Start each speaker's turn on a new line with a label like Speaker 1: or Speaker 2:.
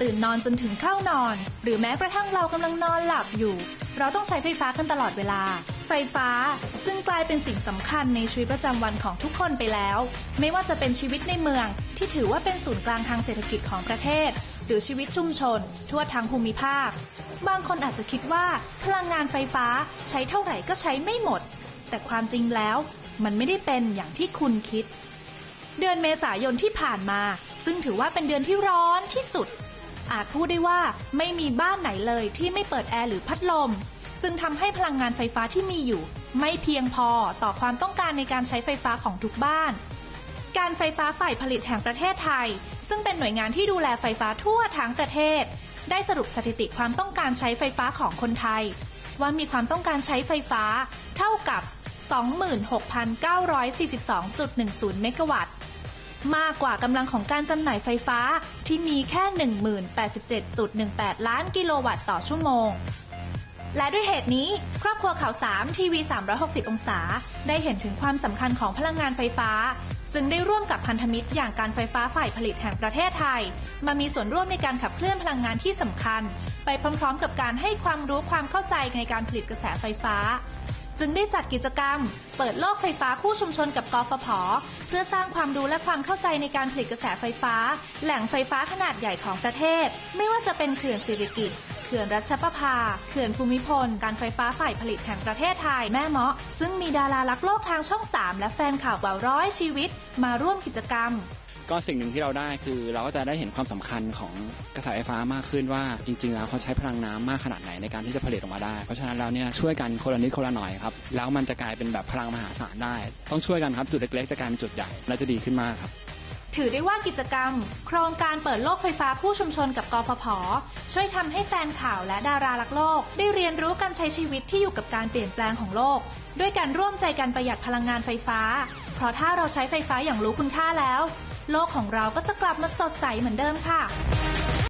Speaker 1: ตื่นนอนจนถึงเข้านอน หรือแม้กระทั่งเรากำลังนอนหลับอยู่ เราต้องใช้ไฟฟ้ากันตลอดเวลา ไฟฟ้าจึงกลายเป็นสิ่งสำคัญในชีวิตประจำวันของทุกคนไปแล้ว ไม่ว่าจะเป็นชีวิตในเมือง ที่ถือว่าเป็นศูนย์กลางทางเศรษฐกิจของประเทศ หรือชีวิตชุมชน ทั่วทั้งภูมิภาค บางคนอาจจะคิดว่า พลังงานไฟฟ้าใช้เท่าไหร่ก็ใช้ไม่หมด แต่ความจริงแล้ว มันไม่ได้เป็นอย่างที่คุณคิดเดือนเมษายนที่ผ่านมา ซึ่งถือว่าเป็นเดือนที่ร้อนที่สุด อาจพูดได้ว่าไม่มีบ้านไหนเลยที่ไม่เปิดแอร์หรือพัดลม จึงทำให้พลังงานไฟฟ้าที่มีอยู่ ไม่เพียงพอต่อความต้องการในการใช้ไฟฟ้าของทุกบ้าน การไฟฟ้าฝ่ายผลิตแห่งประเทศไทย ซึ่งเป็นหน่วยงานที่ดูแลไฟฟ้าทั่วทั้งประเทศ ได้สรุปสถิติความต้องการใช้ไฟฟ้าของคนไทย ว่ามีความต้องการใช้ไฟฟ้า เท่ากับ 26,942.10 เมกะวัตต์ มากกว่ากำลังของการจำหน่ายไฟฟ้าที่มีแค่ 1087.18 ล้านกิโลวัตต์ต่อชั่วโมง และด้วยเหตุนี้ ครอบครัวข่าว 3 ทีวี 360 องศา ได้เห็นถึงความสำคัญของพลังงานไฟฟ้า จึงได้ร่วมกับพันธมิตรอย่างการไฟฟ้าฝ่ายผลิตแห่งประเทศไทย มามีส่วนร่วมในการขับเคลื่อนพลังงานที่สำคัญ ไปพร้อมๆ กับการให้ความรู้ความเข้าใจในการผลิตกระแสไฟฟ้า จึงได้จัดกิจกรรม เปิดโลกไฟฟ้าคู่ชุมชนกับกฟผ เพื่อสร้างความรู้และความเข้าใจในการผลิตกระแสไฟฟ้า แหล่งไฟฟ้าขนาดใหญ่ของประเทศ ไม่ว่าจะเป็นเขื่อนสิริกิติ์เขื่อนรัชประภา เขื่อนภูมิพล การไฟฟ้าฝ่ายผลิตแห่งประเทศไทย แม่เมาะ ซึ่งมีดารารักโลกทางช่อง 3 และแฟนข่าวกว่าร้อยชีวิต มาร่วมกิจกรรม
Speaker 2: ก็สิ่งหนึ่งที่เราได้คือเราก็จะได้เห็นความสำคัญของกระแสไฟฟ้ามากขึ้นว่าจริง ๆ แล้วเขาใช้พลังน้ำมากขนาดไหนในการที่จะผลิตออกมาได้ เพราะฉะนั้นแล้วเนี่ยช่วยกันคนละนิดคนละหน่อยครับแล้วมันจะกลายเป็นแบบพลังมหาศาลได้ ต้องช่วยกันครับจุดเล็กๆจะกลายเป็นจุดใหญ่และจะดีขึ้นมากครับ
Speaker 1: ถือได้ว่ากิจกรรม โครงการเปิดโลกไฟฟ้าคู่ชุมชนกับกฟผ ช่วยทำให้แฟนข่าวและดารารักโลก ได้เรียนรู้การใช้ชีวิตที่อยู่กับการเปลี่ยนแปลงของโลก ด้วยการร่วมใจกันประหยัดพลังงานไฟฟ้า เพราะถ้าเราใช้ไฟฟ้าอย่างรู้คุณค่าแล้ว โลกของเราก็จะกลับมาสดใสเหมือนเดิมค่ะ